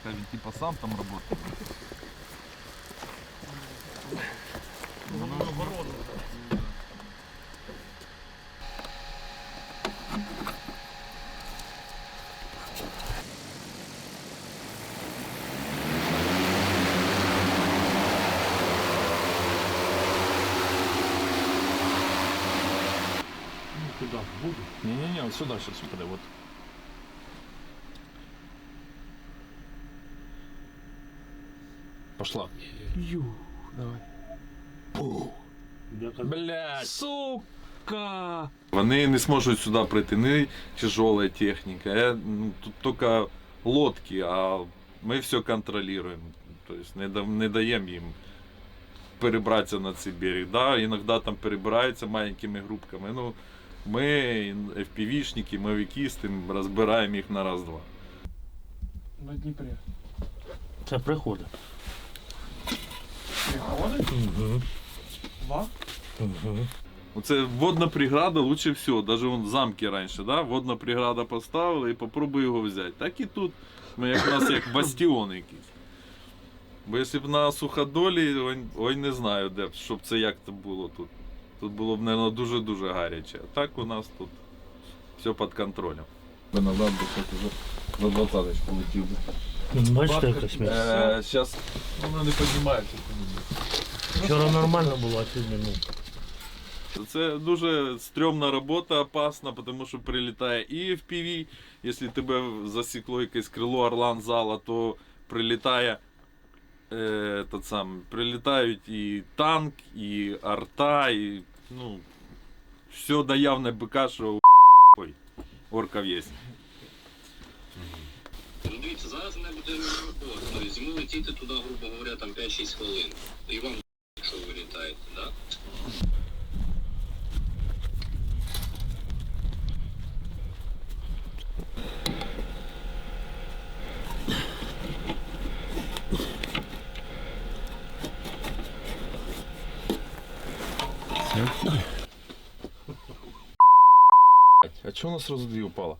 Скажем, типа сам там работал. Воду? Не-не-не, вот сюда сейчас впаде, вот. Пошла. Ю, давай. Казав, Блять. Сука! Вони не зможуть сюди прийти, ні тяжела техніка, е, ну, тут тільки лодки, а ми все контролюємо. Тобто не, да- не даємо їм перебратися на цей берег. Да, іноді там перебираються маленькими групками. Ну, ми, FPV-шники, мавікісти, розбираємо їх на раз-два. На Дніпрі. Це приходить. Приходить? Угу. Ва? Угу. Оце водна преграда лучше всього. Даже вон замки раніше, да? водна преграда поставили і попробуй його взяти. Так і тут. Ми як у нас як бастіон якийсь. Бо якщо б на суходолі, ой, ой не знаю, де, б, щоб це як то було тут. Тут було б, мабуть, дуже-дуже гаряче. А так у нас тут все під контролем. Назад би щось вже за двадцяточку летів би. Бачите, якась місце. Зараз воно не піднімається. Вчора нормально було, а сьогодні ну. Це дуже стрьомна робота, опасна, тому що прилітає і FPV, якщо тебе засікло якесь крило орлан зала, то прилітає е, тот сам, прилітають і танк, і арта, і ну, все доявне БК, що ой, орків є. Ну, Дивіться, зараз не буде аеропорт. Йому летіти туди, грубо говоря, там 5-6 хвилин. І вам, якщо ви літаєте, да? А чого у нас сразу дві упало?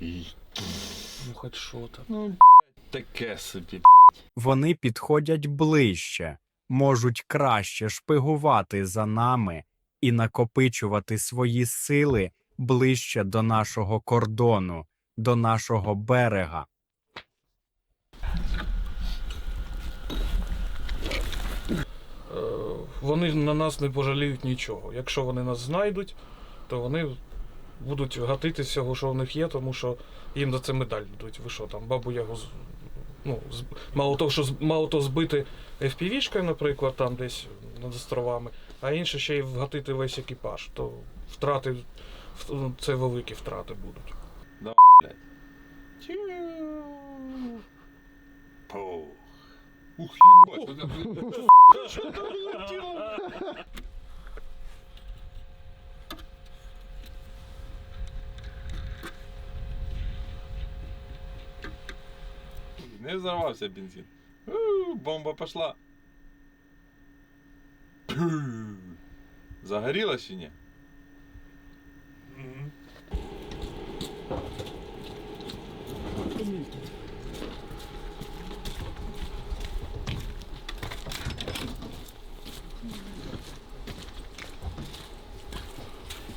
Ну хоч що там. Ну, блядь, таке собі, Вони підходять ближче, можуть краще шпигувати за нами і накопичувати свої сили ближче до нашого кордону, до нашого берега. Е, Вони на нас не пожаліють нічого. Якщо вони нас знайдуть, то вони будуть гатити всього, що в них є, тому що їм за це медаль дадуть. Ви що там, бабу Ягу ну, мало того, що мало то збити FPV-шкою, наприклад, там десь над островами, а інше ще й вгатити весь екіпаж, то втрати ну, це великі втрати будуть. Давай, блядь. Пух. Ух, ебать. Что ты улетел? Не взорвался бензин. У-у-у, бомба пошла. Загорілась чи ні? Мгм.